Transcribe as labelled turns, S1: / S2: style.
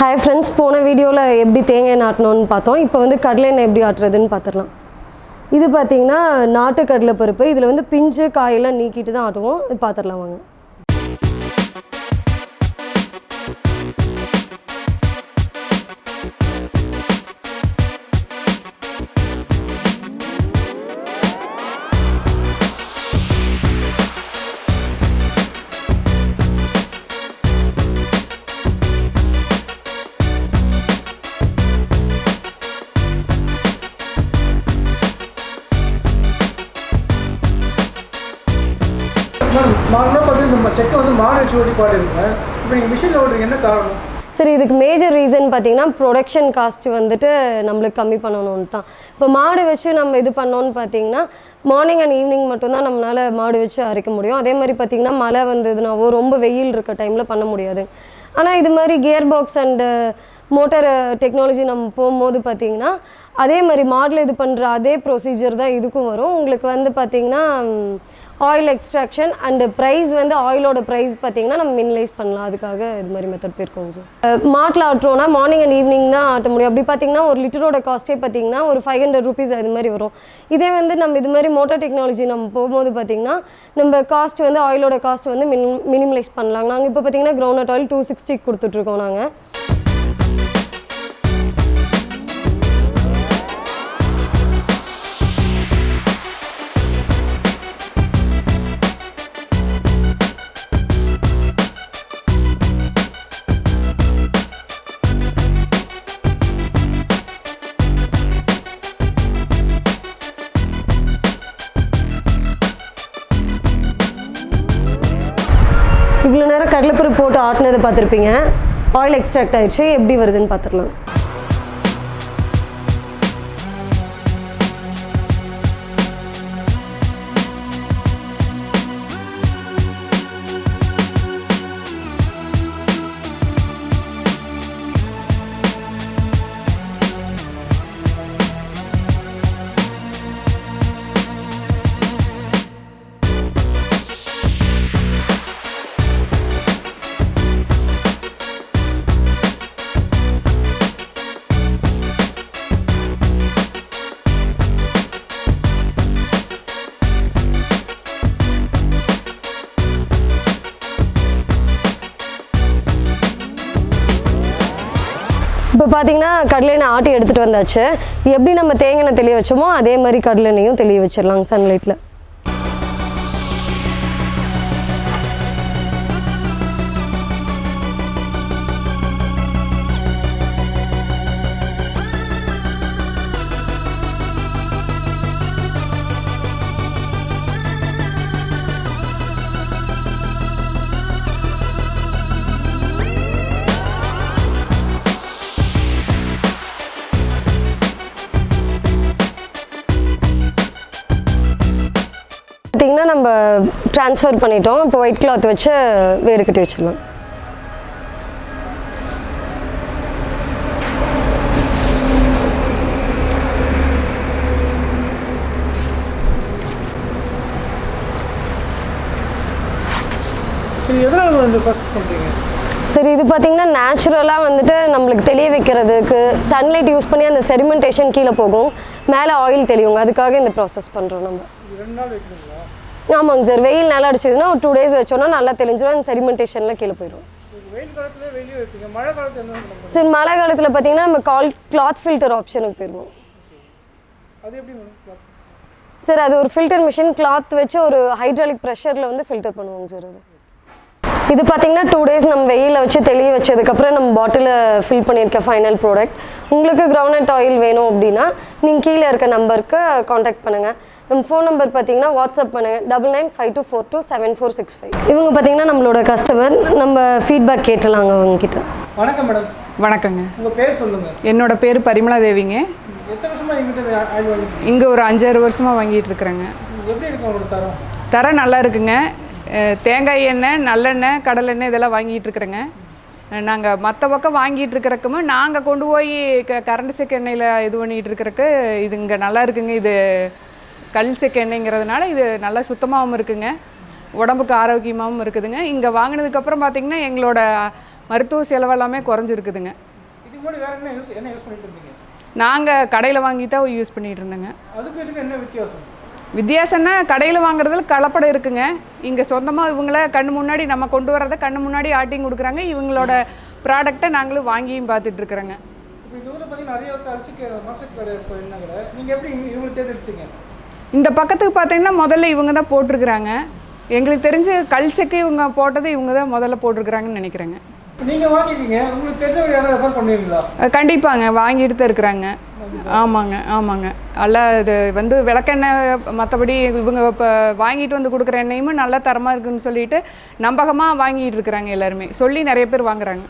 S1: Hi friends போன வீடியோவில் எப்படி தேங்காய் நாட்டணும்னு பார்த்தோம். இப்போ வந்து கடலை எண்ணெய் எப்படி ஆட்டுறதுன்னு பார்த்துடலாம். இது பார்த்தீங்கன்னா நாட்டு கடலை பருப்பு. இதில் வந்து பிஞ்சு காயெல்லாம் நீக்கிட்டு தான் ஆட்டுவோம். இது பார்த்துடலாம் வாங்க.
S2: நார்மலாக பார்த்தீங்கன்னா செக்கை வந்து மாடு வச்சு பாடிருங்க இப்போ நீங்கள் மிஷினில் ஓட்டுறீங்க என்ன காரணம்?
S1: சரி இதுக்கு மேஜர் ரீசன் பார்த்தீங்கன்னா ப்ரொடக்ஷன் காஸ்ட் வந்துட்டு நம்மளுக்கு கம்மி பண்ணணும்னு தான். இப்போ மாடு வச்சு நம்ம இது பண்ணோன்னு பார்த்தீங்கன்னா மார்னிங் அண்ட் ஈவினிங் மட்டும்தான் நம்மளால் மாடு வச்சு அரைக்க முடியும். அதே மாதிரி பார்த்தீங்கன்னா மழை வந்ததுனாவோ ரொம்ப வெயில் இருக்க டைமில் பண்ண முடியாது. ஆனால் இது மாதிரி gear box and motor technology நம்ம போகும்போது பார்த்திங்கன்னா அதே மாதிரி மாடில் இது பண்ணுற அதே ப்ரொசீஜர் தான் இதுக்கும் வரும். உங்களுக்கு வந்து பார்த்திங்கன்னா ஆயில் எக்ஸ்ட்ராக்ஷன் அண்டு ப்ரைஸ் வந்து ஆயிலோட ப்ரைஸ் பார்த்திங்கன்னா நம்ம மினிலைஸ் பண்ணலாம். அதுக்காக இது மாதிரி மெத்தட் போயிருக்கோங்க சார் மாட்டில் ஆட்டுறோம்னா மார்னிங் அண்ட் ஈவினிங் தான் ஆட்ட முடியும். அப்படி பார்த்தீங்கன்னா ஒரு லிட்டரோட காஸ்ட்டே பார்த்தீங்கன்னா ஒரு ஃபைவ் ஹண்ட்ரட் ருபீஸ் அது மாதிரி வரும். இதே வந்து நம்ம இது மாதிரி மோட்டார் டெக்னாலஜி நம்ம போகும்போது பார்த்திங்கன்னா நம்ம காஸ்ட் வந்து ஆயிலோட காஸ்ட் வந்து மினிமலைஸ் பண்ணலாம். நாங்கள் இப்போ பார்த்தீங்கன்னா கிரவுண்ட் ஆயில் டூ சிக்ஸ்டிக்கு கொடுத்துட்ருக்கோம் நாங்கள் கடலைப்பருப்பு போட்டு ஆட்டினதை பார்த்துருப்பீங்க. ஆயில் எக்ஸ்ட்ராக்ட் ஆயிடுச்சு. எப்படி வருதுன்னு பார்த்துடலாம். இப்போ பார்த்தீங்கன்னா கடலெண்ணெய் ஆட்டி எடுத்துகிட்டு வந்தாச்சு. எப்படி நம்ம தேங்காய் தெளிய வச்சோமோ அதே மாதிரி கடலெண்ணையும் தெளிய வச்சிடலாம் சன்லைட்டில் பார்த்தீங்கன்னா நம்ம ட்ரான்ஸ்ஃபர் பண்ணிட்டோம். இப்போ ஒயிட் கிளாத் வச்சு வேடு கட்டி வச்சிடலாம்
S2: எதனால் வந்து ப்ராசஸ் பண்ணுறீங்க
S1: சரி இது பார்த்தீங்கன்னா நேச்சுரலாக வந்துட்டு நம்மளுக்கு தெளிய வைக்கிறதுக்கு சன்லைட் யூஸ் பண்ணி அந்த செடிமெண்டேஷன் கீழே போகும். மேலே ஆயில் தெளிவுங்க அதுக்காக இந்த ப்ராசஸ் பண்ணுறோம் நம்ம. ஆமாங்க சார் வெயில் நல்லா அடிச்சதுன்னா ஒரு டூ டேஸ் வச்சோன்னா நல்லா தெளிஞ்சிடும் அந்த செடிமெண்டேஷன்லாம் கீழே போயிடும்
S2: இது வெயில் மழை காலத்தில்
S1: சரி மழை காலத்தில் பார்த்தீங்கன்னா நம்ம கால் கிளாத் ஃபில்டர் ஆப்ஷனுக்கு போயிடுவோம். சார் அது ஒரு ஃபில்டர் மிஷின் கிளாத் வச்சு ஒரு ஹைட்ராலிக் ப்ரெஷரில் வந்து ஃபில்டர் பண்ணுவோங்க சார் அது. இது பார்த்தீங்கன்னா டூ டேஸ் நம்ம வெயிலில் வச்சு தெளிய வச்சதுக்கப்புறம் நம்ம பாட்டிலில் ஃபில் பண்ணியிருக்க ஃபைனல் ப்ராடக்ட் உங்களுக்கு கிரவுண்ட் ஆயில் வேணும் அப்படின்னா நீங்கள் கீழே இருக்க நம்பருக்கு காண்டாக்ட் பண்ணுங்கள் நம்ம ஃபோன் நம்பர் பார்த்தீங்கன்னா வாட்ஸ்அப் பண்ணுங்கள் double nine five two four two seven four six five இவங்க பார்த்தீங்கன்னா நம்மளோட கஸ்டமர் நம்ம ஃபீட்பேக் கேட்டலாங்க அவங்கக்கிட்ட
S2: வணக்கம் மேடம்
S3: வணக்கங்க.
S2: உங்கள் பேர் சொல்லுங்கள்
S3: என்னோட பேர் பரிமளா தேவிங்க.
S2: எத்தனை வருஷமாக எங்கிட்ட ஆயில் வாங்கி
S3: இங்கே ஒரு அஞ்சாறு வருஷமாக வாங்கிட்டு இருக்கிறேங்க.
S2: எப்படி இருக்கும் உங்களோட தரம்?
S3: தரம் நல்லா இருக்குங்க. தேங்காய் எண்ணெய் நல்லெண்ணெய் கடலெண்ணெய் இதெல்லாம் வாங்கிட்டு இருக்கிறேங்க. நாங்கள் மற்ற பக்கம் வாங்கிட்டு இருக்கிறக்குமே நாங்கள் கொண்டு போய் க கரண்ட் செக்கு எண்ணெயில் இது பண்ணிகிட்டு இருக்கிறக்கு இது இங்கே நல்லா இருக்குங்க. இது கல் செக்கு எண்ணெய்ங்கிறதுனால இது நல்லா சுத்தமாகவும் இருக்குங்க. உடம்புக்கு ஆரோக்கியமாகவும் இருக்குதுங்க. இங்கே வாங்கினதுக்கப்புறம் பார்த்திங்கன்னா எங்களோட மருத்துவ செலவெல்லாமே குறைஞ்சிருக்குதுங்க. நாங்கள் கடையில் வாங்கி தான் யூஸ் பண்ணிகிட்டு இருந்தேங்க.
S2: அதுக்கு இதுக்கு என்ன வித்தியாசம்?
S3: வித்தியாசம்னா கடையில் வாங்குறதுல கலப்படம் இருக்குங்க. இங்கே சொந்தமாக இவங்கள கண்ணு முன்னாடி நம்ம கொண்டு வரதை கண்ணு முன்னாடி ஆட்டிங் கொடுக்குறாங்க. இவங்களோட ப்ராடக்டை நாங்களும் வாங்கியும் பார்த்துட்டு இருக்கிறோங்க.
S2: இந்த
S3: பக்கத்துக்கு பார்த்தீங்கன்னா முதல்ல இவங்க தான் போட்டிருக்கிறாங்க. எங்களுக்கு தெரிஞ்சு கல் செக்கு இவங்க போட்டது இவங்க தான் முதல்ல போட்டிருக்கிறாங்கன்னு நினைக்கிறேங்க.
S2: நீங்கள் வாங்கிருக்கீங்க. உங்களுக்கு தெரிஞ்சவங்க யாராவது ரெஃபர் பண்ணுவீங்களா?
S3: கண்டிப்பாங்க. வாங்கிட்டு தான் இருக்கிறாங்க. ஆமாங்க ஆமாங்க. அல்ல இது வந்து விளக்கெண்ணெய் மற்றபடி இவங்க இப்போ வாங்கிட்டு வந்து கொடுக்குற எண்ணெயுமே நல்ல தரமாக இருக்குன்னு சொல்லிட்டு நம்பகமாக வாங்கிட்டு இருக்கிறாங்க எல்லாருமே. சொல்லி நிறைய பேர் வாங்குறாங்க.